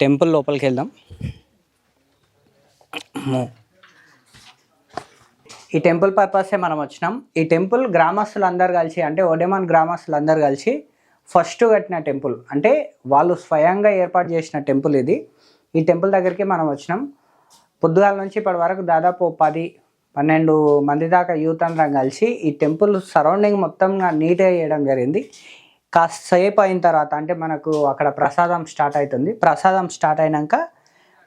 Temple లోపలికి వెళ్దాం ఈ టెంపుల్ పర్పసే మనం వచ్చినాం. ఈ టెంపుల్ గ్రామస్తులు అందరు కలిసి అంటే ఒడెమాన్ గ్రామస్తులు అందరు కలిసి ఫస్ట్ కట్టిన టెంపుల్. అంటే వాళ్ళు స్వయంగా ఏర్పాటు చేసిన టెంపుల్ ఇది. ఈ టెంపుల్ దగ్గరికి మనం వచ్చినాం. పొద్దుగాల నుంచి ఇప్పటి వరకు దాదాపు పది పన్నెండు మంది దాకా యూత్ అందరం కలిసి ఈ టెంపుల్ సరౌండింగ్ మొత్తంగా నీట్గా చేయడం జరిగింది. కాసేపు అయిన తర్వాత అంటే మనకు అక్కడ ప్రసాదం స్టార్ట్ అవుతుంది. ప్రసాదం స్టార్ట్ అయినాక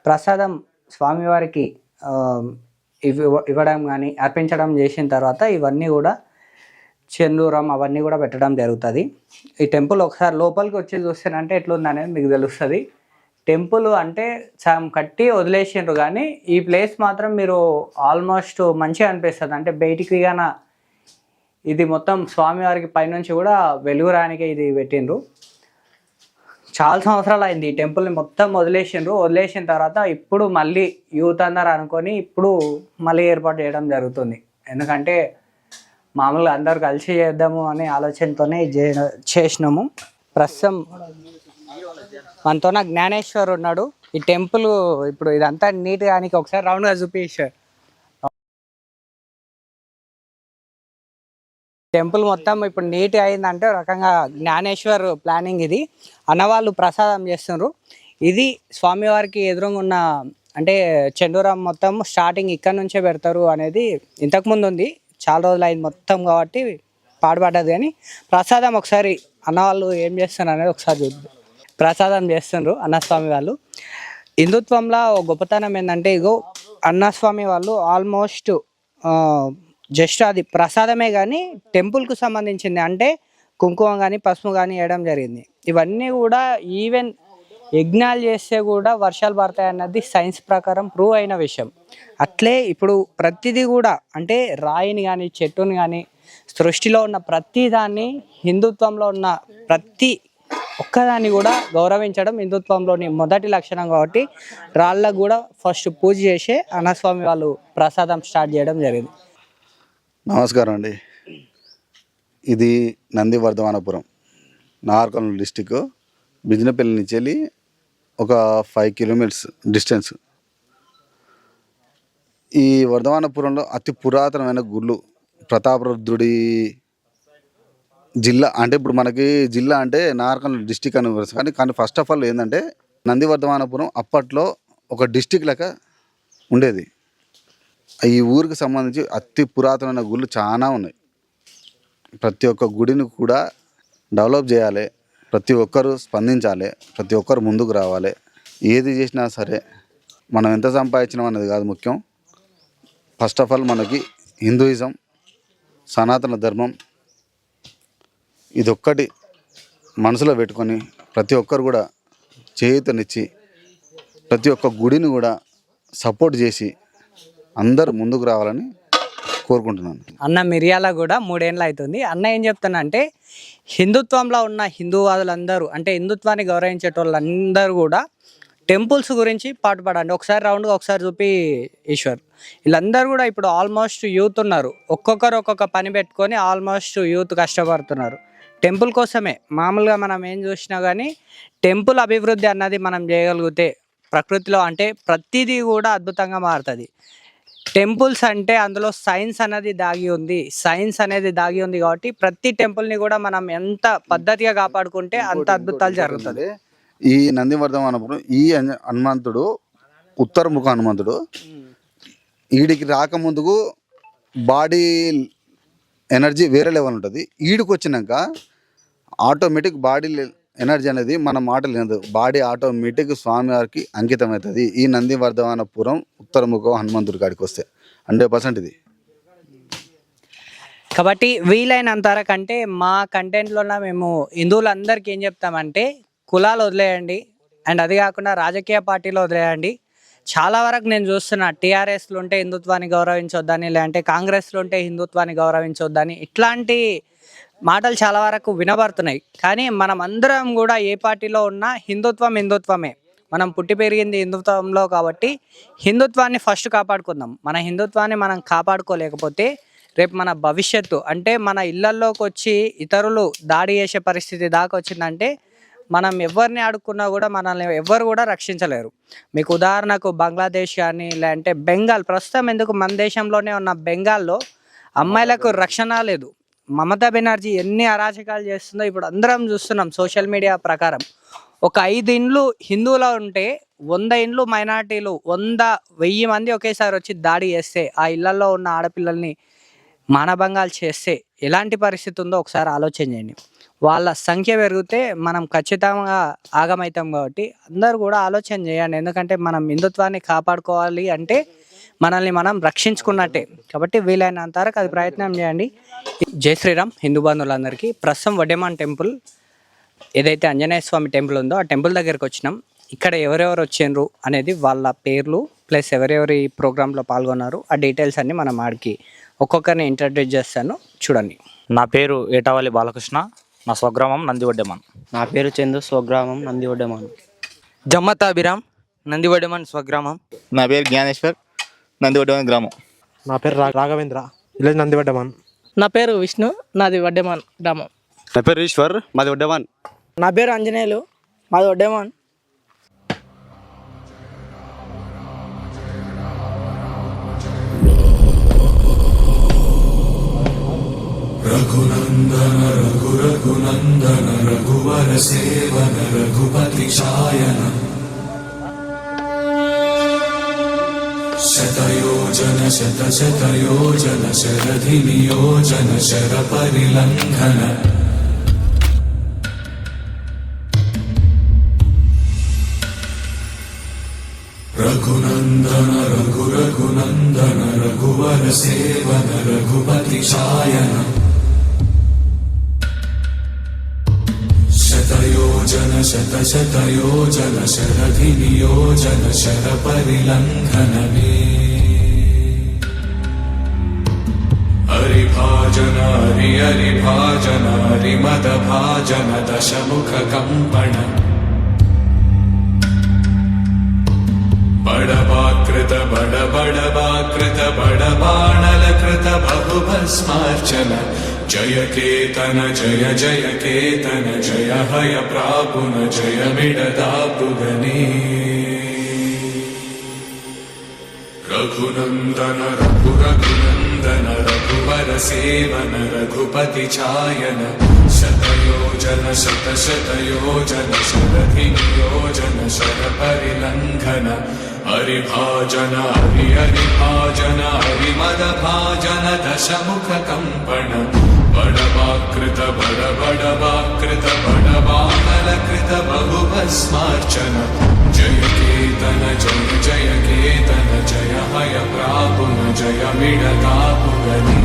ప్రసాదం స్వామివారికి ఇవి ఇవ్వడం కానీ అర్పించడం చేసిన తర్వాత ఇవన్నీ కూడా చెందూరం అవన్నీ కూడా పెట్టడం జరుగుతుంది. ఈ టెంపుల్ ఒకసారి లోపలికి వచ్చి చూస్తేనంటే ఎట్లుంది అనేది మీకు తెలుస్తుంది. టెంపుల్ అంటే సగం కట్టి వదిలేసిండ్రు కానీ ఈ ప్లేస్ మాత్రం మీరు ఆల్మోస్ట్ మంచిగా అనిపిస్తుంది. అంటే బయటికి కానీ ఇది మొత్తం స్వామివారికి పైనుంచి కూడా వెలుగు రానికే ఇది పెట్టిండ్రు. చాలా సంవత్సరాలు అయింది ఈ టెంపుల్ని మొత్తం వదిలేసిండ్రు. వదిలేసిన తర్వాత ఇప్పుడు మళ్ళీ యూత్ అందరు అనుకొని ఇప్పుడు మళ్ళీ ఏర్పాటు చేయడం జరుగుతుంది. ఎందుకంటే మామూలుగా అందరు కలిసి చేద్దాము అనే ఆలోచనతోనే చేసినాము. ప్రస్తుతం మనతో జ్ఞానేశ్వర్ ఉన్నాడు. ఈ టెంపుల్ ఇప్పుడు ఇదంతా నీట్ గానికి ఒకసారి రౌండ్గా చూపించారు టెంపుల్ మొత్తం ఇప్పుడు నీట్ అయిందంటే ఒక రకంగా జ్ఞానేశ్వర్ ప్లానింగ్ ఇది. అన్నవాళ్ళు ప్రసాదం చేస్తున్నారు ఇది స్వామివారికి ఎదురుగా ఉన్న అంటే చెండూరం మొత్తం స్టార్టింగ్ ఇక్కడ నుంచే పెడతారు అనేది ఇంతకుముందు ఉంది. చాలా రోజులు అయింది మొత్తం కాబట్టి పాడుపడ్డది కానీ ప్రసాదం ఒకసారి అన్నవాళ్ళు ఏం చేస్తున్నారు అనేది ఒకసారి చూద్దాం. ప్రసాదం చేస్తుండ్రు అన్నస్వామి వాళ్ళు. హిందుత్వంలో గొప్పతనం ఏంటంటే ఇగో అన్నస్వామి వాళ్ళు ఆల్మోస్ట్ జస్ట్ అది ప్రసాదమే కానీ టెంపుల్కు సంబంధించింది. అంటే కుంకుమ కానీ పసుపు కానీ వేయడం జరిగింది. ఇవన్నీ కూడా ఈవెన్ యజ్ఞాలు చేస్తే కూడా వర్షాలు పడతాయి అన్నది సైన్స్ ప్రకారం ప్రూవ్ అయిన విషయం. అట్లే ఇప్పుడు ప్రతిదీ కూడా అంటే రాయిని కానీ చెట్టుని కానీ సృష్టిలో ఉన్న ప్రతి దాన్ని హిందుత్వంలో ఉన్న ప్రతి ఒక్కదాన్ని కూడా గౌరవించడం హిందుత్వంలోని మొదటి లక్షణం కాబట్టి రాళ్ళకు కూడా ఫస్ట్ పూజ చేసే అన్నస్వామి వాళ్ళు ప్రసాదం స్టార్ట్ చేయడం జరిగింది. నమస్కారం అండి. ఇది నంది వర్ధమానపురం నాగర్కర్నూలు డిస్టిక్ బిజినపల్లి నుంచి వెళ్ళి ఒక ఫైవ్ కిలోమీటర్స్ డిస్టెన్స్. ఈ వర్ధమానపురంలో అతి పురాతనమైన గుళ్ళు ప్రతాపరుద్రుడి జిల్లా అంటే ఇప్పుడు మనకి జిల్లా అంటే నాగర్కర్నూలు డిస్టిక్ అని కానీ కానీ ఫస్ట్ ఆఫ్ ఆల్ ఏంటంటే నందివర్ధమానపురం అప్పట్లో ఒక డిస్టిక్ లెక్క ఉండేది. ఈ ఊరికి సంబంధించి అతి పురాతనమైన గుళ్ళు చాలా ఉన్నాయి. ప్రతి ఒక్క గుడిని కూడా డెవలప్ చేయాలి. ప్రతి ఒక్కరు స్పందించాలి. ప్రతి ఒక్కరు ముందుకు రావాలి. ఏది చేసినా సరే మనం ఎంత సంపాదించినాం అనేది కాదు ముఖ్యం. ఫస్ట్ ఆఫ్ ఆల్ మనకి హిందూయిజం సనాతన ధర్మం ఇదొక్కటి మనసులో పెట్టుకొని ప్రతి ఒక్కరు కూడా చేయూతనిచ్చి ప్రతి ఒక్క గుడిని కూడా సపోర్ట్ చేసి అందరూ ముందుకు రావాలని కోరుకుంటున్నాను. అన్న మిరియాల కూడా మూడేళ్ళు అవుతుంది. అన్న ఏం చెప్తానంటే హిందుత్వంలో ఉన్న హిందూవాదులందరూ అంటే హిందుత్వాన్ని గౌరవించేటోళ్ళందరూ కూడా టెంపుల్స్ గురించి పాటుపడండి ఒకసారి రౌండ్గా ఒకసారి చూపి ఈశ్వర్. వీళ్ళందరూ కూడా ఇప్పుడు ఆల్మోస్ట్ యూత్ ఉన్నారు. ఒక్కొక్కరు ఒక్కొక్క పని పెట్టుకొని ఆల్మోస్ట్ యూత్ కష్టపడుతున్నారు. టెంపుల్ కోసమే. మామూలుగా మనం ఏం చూసినా కానీ టెంపుల్ అభివృద్ధి అన్నది మనం చేయగలిగితే ప్రకృతిలో అంటే ప్రతిదీ కూడా అద్భుతంగా మారుతుంది. టెంపుల్స్ అంటే అందులో సైన్స్ అనేది దాగి ఉంది. సైన్స్ అనేది దాగి ఉంది కాబట్టి ప్రతి టెంపుల్ని కూడా మనం ఎంత పద్ధతిగా కాపాడుకుంటే అంత అద్భుతాలు జరుగుతుంది ఈ నందివర్ధమానపురం ఈ హను- హనుమంతుడు ఉత్తరముఖ హనుమంతుడు ఈడికి రాకముందుకు బాడీ ఎనర్జీ వేరే లెవెల్ ఉంటుంది. ఈడికి వచ్చినాక ఆటోమేటిక్ బాడీ ఎనర్జీ అనేది మన మాట లేదు బాడీ ఆటోమేటిక్ స్వామివారికి అంకితమవుతుంది. ఈ ఈ నందివర్ధమానపురం ఉత్తరముఖం హనుమంతుడి కాడికి వస్తే హండ్రెడ్ పర్సెంట్ ఇది. కాబట్టి వీలైనంత వరకు అంటే మా కంటెంట్లోన మేము హిందువులందరికీ ఏం చెప్తామంటే కులాలు వదిలేయండి. అండ్ అది కాకుండా రాజకీయ పార్టీలు వదిలేయండి. చాలా వరకు నేను చూస్తున్నా టీఆర్ఎస్లో ఉంటే హిందుత్వాన్ని గౌరవించొద్దని లేదంటే కాంగ్రెస్లో ఉంటే హిందుత్వాన్ని గౌరవించొద్దని ఇట్లాంటి మాటలు చాలా వరకు వినబడుతున్నాయి. కానీ మనం అందరం కూడా ఏ పార్టీలో ఉన్నా హిందుత్వం హిందుత్వమే. మనం పుట్టి పెరిగింది హిందుత్వంలో కాబట్టి హిందుత్వాన్ని ఫస్ట్ కాపాడుకుందాం. మన హిందుత్వాన్ని మనం కాపాడుకోలేకపోతే రేపు మన భవిష్యత్తు అంటే మన ఇళ్ళల్లోకి వచ్చి ఇతరులు దాడి చేసే పరిస్థితి దాకా వచ్చిందంటే మనం ఎవరిని ఆడుకున్నా కూడా మనల్ని ఎవరు కూడా రక్షించలేరు. మీకు ఉదాహరణకు బంగ్లాదేశ్ కానీ లేదంటే బెంగాల్ ప్రస్తుతం ఎందుకు మన దేశంలోనే ఉన్న బెంగాల్లో అమ్మాయిలకు రక్షణ లేదు. మమతా బెనర్జీ ఎన్ని అరాచకాలు చేస్తుందో ఇప్పుడు అందరం చూస్తున్నాం సోషల్ మీడియా ప్రకారం. ఒక ఐదు ఇండ్లు హిందువులో ఉంటే వంద ఇండ్లు మైనార్టీలు వంద వెయ్యి మంది ఒకేసారి వచ్చి దాడి చేస్తే ఆ ఇళ్ళలో ఉన్న ఆడపిల్లల్ని మానభంగాలు చేస్తే ఎలాంటి పరిస్థితి ఉందో ఒకసారి ఆలోచన చేయండి. వాళ్ళ సంఖ్య పెరిగితే మనం ఖచ్చితంగా ఆగమవుతాం కాబట్టి అందరూ కూడా ఆలోచన చేయండి. ఎందుకంటే మనం హిందుత్వాన్ని కాపాడుకోవాలి అంటే మనల్ని మనం రక్షించుకున్నట్టే. కాబట్టి వీలైనంత వరకు అది ప్రయత్నం చేయండి. జై శ్రీరామ్ హిందూ బంధువులందరికీ. ప్రస్తుతం వడ్డేమాన్ టెంపుల్ ఏదైతే ఆంజనేయ స్వామి టెంపుల్ ఉందో ఆ టెంపుల్ దగ్గరికి వచ్చినాం. ఇక్కడ ఎవరెవరు వచ్చిండ్రు అనేది వాళ్ళ పేర్లు ప్లస్ ఎవరెవరి ప్రోగ్రాంలో పాల్గొన్నారు ఆ డీటెయిల్స్ అన్ని మనం ఆడికి ఒక్కొక్కరిని ఇంట్రడ్యూస్ చేస్తాను. చూడండి. నా పేరు ఏటావల్లి బాలకృష్ణ నా స్వగ్రామం నందివడ్డెమన్ నా పేరు చందు స్వగ్రామం నందివడ్డమాను జమ్మతాభిరామ్ నందివడమన్ స్వగ్రామం. నా పేరు జ్ఞానేశ్వర్ నందివడ్డమని గ్రామం. నా పేరు రా- రాఘవేంద్ర. విలేజ్ నందివడ్డమాన్. నా పేరు విష్ణు నాది వడ్డేమాన్ గ్రామం. నా పేరు ఈశ్వర్ మాది వడ్డవాన్ నా పేరు ఆంజనేయులు మాది వడ్డేమాన్. शतयोजन शतशतयोजन शरधिनियोजन शरपरिलङ्घन रघुनन्दन रघुरघुनन्दन रघुवरसेवन रघुपतिशायन शतशतयोजन शरधि नियोजन शर परिलङ्घन हरिभाजना हरिहरिभाज नरिमदभाजन दश मुखकम्पण बड वा कृत बड बड वा कृत జయ కేతన జయ జయ కేతన జయ హయ ప్రాపున జయ మిడదాపుగనే రఘునందన రఘు రఘునందన రఘువర సేవన రఘుపతి ఛాయన శతయోజన శత శతయోజన శరధి నియోజన శర పరిలంఘన హరిభాజన హరి హరిభాజన హరిమద భాజన దశముఖ కంపణ బడబాకృత బడబడబాకృత బడబామలకృత బహుభస్మార్చన జయ కేతన జయ జయ కేతన జయ హయ ప్రాపున జయ మిడతాపుగని